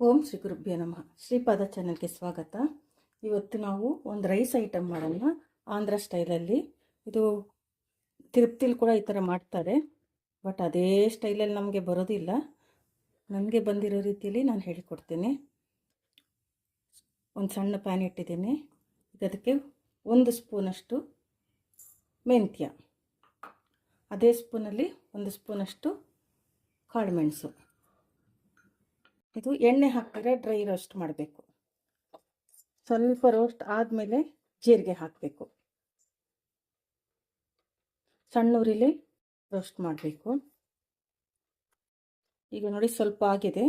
ಓಂ ಶ್ರೀ ಗುರುಭ್ಯ ನಮಃ. ಶ್ರೀಪಾದ ಚಾನಲ್ಗೆ ಸ್ವಾಗತ. ಇವತ್ತು ನಾವು ಒಂದು ರೈಸ್ ಐಟಮ್ ಮಾಡೋಣ. ಆಂಧ್ರ ಸ್ಟೈಲಲ್ಲಿ. ಇದು ತಿರುಪ್ತಿಲಿ ಕೂಡ ಈ ಥರ ಮಾಡ್ತಾರೆ. ಬಟ್ ಅದೇ ಸ್ಟೈಲಲ್ಲಿ ನಮಗೆ ಬರೋದಿಲ್ಲ. ನನಗೆ ಬಂದಿರೋ ರೀತಿಯಲ್ಲಿ ನಾನು ಹೇಳಿಕೊಡ್ತೀನಿ. ಒಂದು ಸಣ್ಣ ಪ್ಯಾನ್ ಇಟ್ಟಿದ್ದೀನಿ. ಅದಕ್ಕೆ ಒಂದು ಸ್ಪೂನಷ್ಟು ಮೆಂತ್ಯ. ಅದೇ ಸ್ಪೂನಲ್ಲಿ ಒಂದು ಸ್ಪೂನಷ್ಟು ಕಾಳುಮೆಣಸು ಇದು ಎಣ್ಣೆ ಹಾಕ್ತಾರೆ ಡ್ರೈ ರೋಸ್ಟ್ ಮಾಡಬೇಕು. ಸ್ವಲ್ಪ ರೋಸ್ಟ್ ಆದಮೇಲೆ ಜೀರಿಗೆ ಹಾಕಬೇಕು. ಸಣ್ಣ ಉರಿಲಿ ರೋಸ್ಟ್ ಮಾಡಬೇಕು. ಈಗ ನೋಡಿ ಸ್ವಲ್ಪ ಆಗಿದೆ.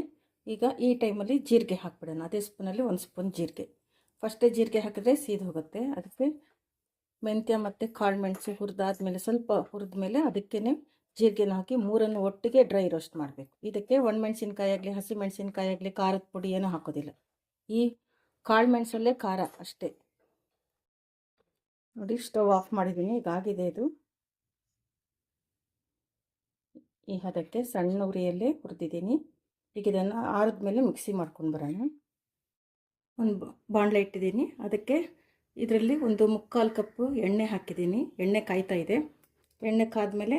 ಈಗ ಈ ಟೈಮಲ್ಲಿ ಜೀರಿಗೆ ಹಾಕ್ಬಿಡೋಣ. ಅದೇ ಸ್ಪೂನಲ್ಲಿ ಒಂದು ಸ್ಪೂನ್ ಜೀರಿಗೆ. ಫಸ್ಟೇ ಜೀರಿಗೆ ಹಾಕಿದ್ರೆ ಸೀದ್ ಹೋಗುತ್ತೆ. ಅದಕ್ಕೆ ಮೆಂತ್ಯ ಮತ್ತು ಕಾಳು ಮೆಣಸು ಹುರಿದಾದ್ಮೇಲೆ ಸ್ವಲ್ಪ ಹುರಿದ ಮೇಲೆ ಅದಕ್ಕೇ ಜೀರಿಗೆನ ಹಾಕಿ ಮೂರನ್ನು ಒಟ್ಟಿಗೆ ಡ್ರೈ ರೋಸ್ಟ್ ಮಾಡಬೇಕು. ಇದಕ್ಕೆ ಒಣಮೆಣಸಿನ್ಕಾಯಿ ಆಗಲಿ, ಹಸಿ ಮೆಣಸಿನ್ಕಾಯಿ ಆಗಲಿ, ಖಾರದ ಪುಡಿ ಏನೂ ಹಾಕೋದಿಲ್ಲ. ಈ ಕಾಳು ಮೆಣಸಲ್ಲೇ ಖಾರ ಅಷ್ಟೇ. ನೋಡಿ, ಸ್ಟವ್ ಆಫ್ ಮಾಡಿದ್ದೀನಿ ಈಗಾಗಿದೆ ಇದು. ಈ ಹದಕ್ಕೆ ಸಣ್ಣ ಉರಿಯಲ್ಲೇ ಹುರಿದಿದ್ದೀನಿ ಈಗ ಇದನ್ನು ಆರದ ಮೇಲೆ ಮಿಕ್ಸಿ ಮಾಡ್ಕೊಂಡು ಬರೋಣ. ಒಂದು ಬಾಣಲೆ ಇಟ್ಟಿದ್ದೀನಿ ಅದಕ್ಕೆ ಇದರಲ್ಲಿ ಒಂದು ಮುಕ್ಕಾಲು ಕಪ್ಪು ಎಣ್ಣೆ ಹಾಕಿದ್ದೀನಿ ಎಣ್ಣೆ ಕಾಯ್ತಾ ಇದೆ. ಎಣ್ಣೆ ಕಾದ್ಮೇಲೆ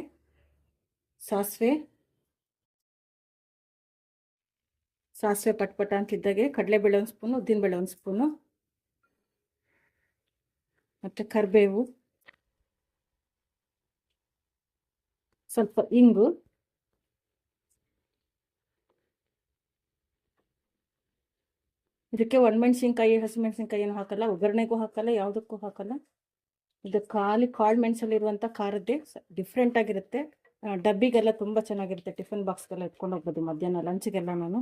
ಸಾಸಿವೆ. ಸಾಸಿವೆ ಪಟ್ಪಟ ಅಂತಿದ್ದಾಗೆ, ಕಡಲೆಬೇಳೆ ಒಂದು ಸ್ಪೂನು, ಉದ್ದಿನಬೇಳೆ ಒಂದು ಸ್ಪೂನು. ಮತ್ತು ಕರಿಬೇವು. ಸ್ವಲ್ಪ ಇಂಗು. ಇದಕ್ಕೆ ಒಣಮೆಣ್ಸಿನ್ಕಾಯಿ, ಹಸಿಮೆಣ್ಸಿನ್ಕಾಯಿ ಏನು ಹಾಕಲ್ಲ, ಒಗ್ಗರಣೆಗೂ ಹಾಕಲ್ಲ, ಯಾವುದಕ್ಕೂ ಹಾಕಲ್ಲ. ಇದು ಖಾಲಿ ಕಾಳು ಮೆಣಸಲ್ಲಿರುವಂಥ ಖಾರದ್ದೇ ಡಿಫ್ರೆಂಟ್ ಆಗಿರುತ್ತೆ. ಡಬ್ಬಿಗೆಲ್ಲ ತುಂಬ ಚೆನ್ನಾಗಿರುತ್ತೆ. ಟಿಫನ್ ಬಾಕ್ಸ್ಗೆಲ್ಲ ಎತ್ಕೊಂಡು ಹೋಗ್ಬೋದು ಮಧ್ಯಾಹ್ನ ಲಂಚ್ಗೆಲ್ಲ ನಾನು.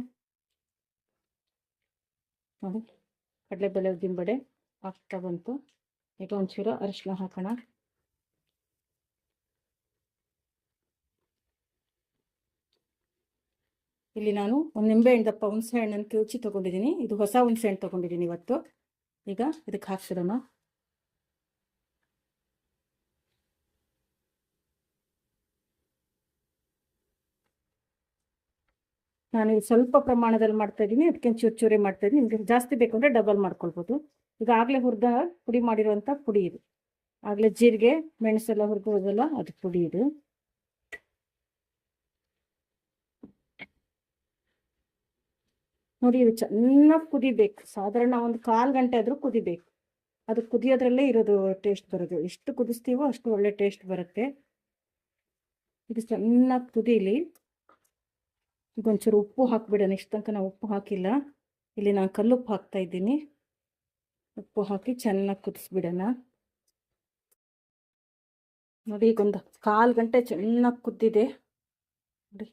ನೋಡಿ, ಕಡಲೆಬೇಳೆ ದಿಂಬಡೆ ಹಾಕ್ತಾ ಬಂತು. ಈಗ ಒಂಚೂರು ಅರಿಶಿನ ಹಾಕೋಣ. ಇಲ್ಲಿ ನಾನು ಒಂದು ನಿಂಬೆಹಣ್ಣು ದಪ್ಪ ಹುಣಸೆ ಹಣ್ಣನ್ನು ಕಿವುಚಿ ತೊಗೊಂಡಿದ್ದೀನಿ. ಇದು ಹೊಸ ಹುಣಸೆ ಹಣ್ಣು ತೊಗೊಂಡಿದ್ದೀನಿ ಇವತ್ತು. ಈಗ ಇದಕ್ಕೆ ಹಾಕ್ಸಿರೋಣ ನಾನು ಸ್ವಲ್ಪ ಪ್ರಮಾಣದಲ್ಲಿ ಮಾಡ್ತಾ ಇದ್ದೀನಿ, ಅದಕ್ಕೆ ಚೂರು ಚೂರಿ ಮಾಡ್ತಾ ಇದ್ದೀನಿ. ನಿಮಗೆ ಜಾಸ್ತಿ ಬೇಕು ಅಂದರೆ ಡಬಲ್ ಮಾಡ್ಕೊಳ್ಬೋದು. ಈಗ ಆಗಲೇ ಹುರಿದ ಪುಡಿ ಮಾಡಿರುವಂಥ ಪುಡಿ ಇದು. ಆಗಲೇ ಜೀರಿಗೆ, ಮೆಣಸೆಲ್ಲ ಹುರಿದು ಅದು ಪುಡಿ ಇದು. ನೋಡಿ, ಇದು ಚೆನ್ನಾಗಿ ಕುದಿಬೇಕು ಸಾಧಾರಣ ಒಂದು ಕಾಲು ಗಂಟೆ ಆದರೂ ಕುದಿಬೇಕು ಅದು ಕುದಿಯೋದ್ರಲ್ಲೇ ಇರೋದು ಟೇಸ್ಟ್ ಬರೋದು. ಎಷ್ಟು ಕುದಿಸ್ತೀವೋ ಅಷ್ಟು ಒಳ್ಳೆ ಟೇಸ್ಟ್ ಬರುತ್ತೆ. ಇದು ಚೆನ್ನಾಗಿ ಕುದೀಲಿ. ಈಗ ಒಂಚೂರು ಉಪ್ಪು ಹಾಕಿಬಿಡೋಣ. ಇಷ್ಟು ತನಕ ನಾವು ಉಪ್ಪು ಹಾಕಿಲ್ಲ. ಇಲ್ಲಿ ನಾನು ಕಲ್ಲುಪ್ಪು ಹಾಕ್ತಾ ಇದ್ದೀನಿ. ಉಪ್ಪು ಹಾಕಿ ಚೆನ್ನಾಗಿ ಕುದಿಸ್ಬಿಡೋಣ. ನೋಡಿ ಈಗ ಒಂದು ಕಾಲು ಗಂಟೆ ಚೆನ್ನಾಗಿ ಕುದ್ದಿದೆ. ನೋಡಿ,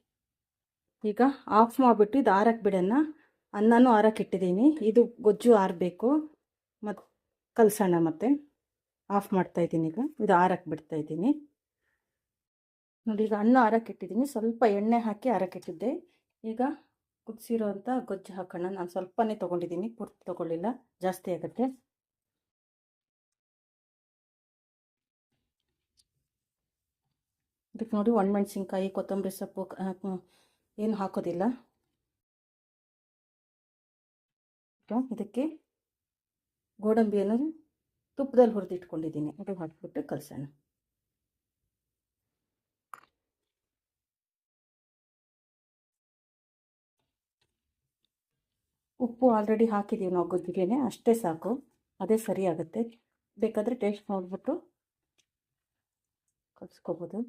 ಈಗ ಆಫ್ ಮಾಡಿಬಿಟ್ಟು ಇದು ಆರಕ್ಕೆ ಬಿಡೋಣ ಅನ್ನನೂ ಆರಕ್ಕೆ ಇಟ್ಟಿದ್ದೀನಿ. ಇದು ಗೊಜ್ಜು ಆರಬೇಕು. ಮತ್ತು ಕಲಸೋಣ ಮತ್ತೆ. ಆಫ್ ಮಾಡ್ತಾ ಇದ್ದೀನಿ ಈಗ. ಇದು ಆರಕ್ಕೆ ಬಿಡ್ತಾ ಇದ್ದೀನಿ. ನೋಡಿ, ಈಗ ಅನ್ನ ಆರಕ್ಕೆ ಇಟ್ಟಿದ್ದೀನಿ ಸ್ವಲ್ಪ ಎಣ್ಣೆ ಹಾಕಿ ಆರಕ್ಕೆ ಇಟ್ಟಿದ್ದೆ ಈಗ ಕುದಿಸಿರೋ ಅಂಥ ಗೊಜ್ಜು ಹಾಕೋಣ. ನಾನು ಸ್ವಲ್ಪನೇ ತೊಗೊಂಡಿದ್ದೀನಿ. ಪೂರ್ತಿ ತೊಗೊಳ್ಳಿಲ್ಲ. ಜಾಸ್ತಿ ಆಗುತ್ತೆ. ಇದಕ್ಕೆ ನೋಡಿ, ಒಣಮೆಣ್ಸಿನ್ಕಾಯಿ, ಕೊತ್ತಂಬರಿ ಸೊಪ್ಪು ಏನು ಹಾಕೋದಿಲ್ಲ. ಇದಕ್ಕೆ ಗೋಡಂಬಿಯನ್ನು ತುಪ್ಪದಲ್ಲಿ ಹುರಿದಿಟ್ಕೊಂಡಿದ್ದೀನಿ. ಅದು ಹಾಕಿಬಿಟ್ಟು ಕಲಸೋಣ. ಉಪ್ಪು ಆಲ್ರೆಡಿ ಹಾಕಿದ್ದೀವಿ ನಾವು ಗೊಜ್ಜಿಗೆನೆ, ಅಷ್ಟೇ ಸಾಕು. ಅದೇ ಸರಿ ಆಗುತ್ತೆ. ಬೇಕಾದರೆ ಟೇಸ್ಟ್ ನೋಡಿಬಿಟ್ಟು ಕಲಿಸ್ಕೋಬೋದು.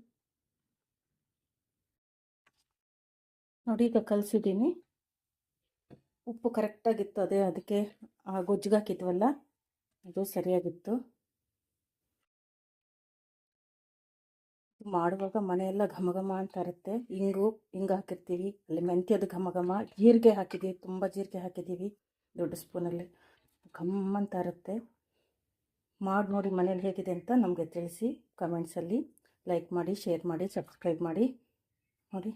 ನೋಡಿ ಈಗ ಕಲಿಸಿದ್ದೀನಿ. ಉಪ್ಪು ಕರೆಕ್ಟಾಗಿತ್ತು ಅದೇ ಅದಕ್ಕೆ ಆ ಗೊಜ್ಜಿಗೆ ಹಾಕಿದ್ವಲ್ಲ ಅದು ಸರಿಯಾಗಿತ್ತು. ಮಾಡುವಾಗ ಮನೆಯೆಲ್ಲ ಘಮ ಘಮ ಅಂತ ಇರುತ್ತೆ. ಇಂಗು ಹಿಂಗೆ ಹಾಕಿರ್ತೀವಿ. ಅಲ್ಲಿ ಮೆಂತ್ಯದ ಘಮ ಘಮ ಜೀರಿಗೆ ಹಾಕಿದ್ದೀವಿ ತುಂಬ ಜೀರಿಗೆ ಹಾಕಿದ್ದೀವಿ. ದೊಡ್ಡ ಸ್ಪೂನಲ್ಲಿ. ಘಮ್ ಅಂತ ಇರುತ್ತೆ. ಮಾಡಿ ನೋಡಿ ಮನೇಲಿ ಹೇಗಿದೆ ಅಂತ ನಮಗೆ ತಿಳಿಸಿ ಕಮೆಂಟ್ಸಲ್ಲಿ ಲೈಕ್ ಮಾಡಿ, ಶೇರ್ ಮಾಡಿ, ಸಬ್ಸ್ಕ್ರೈಬ್ ಮಾಡಿ. ನೋಡಿ.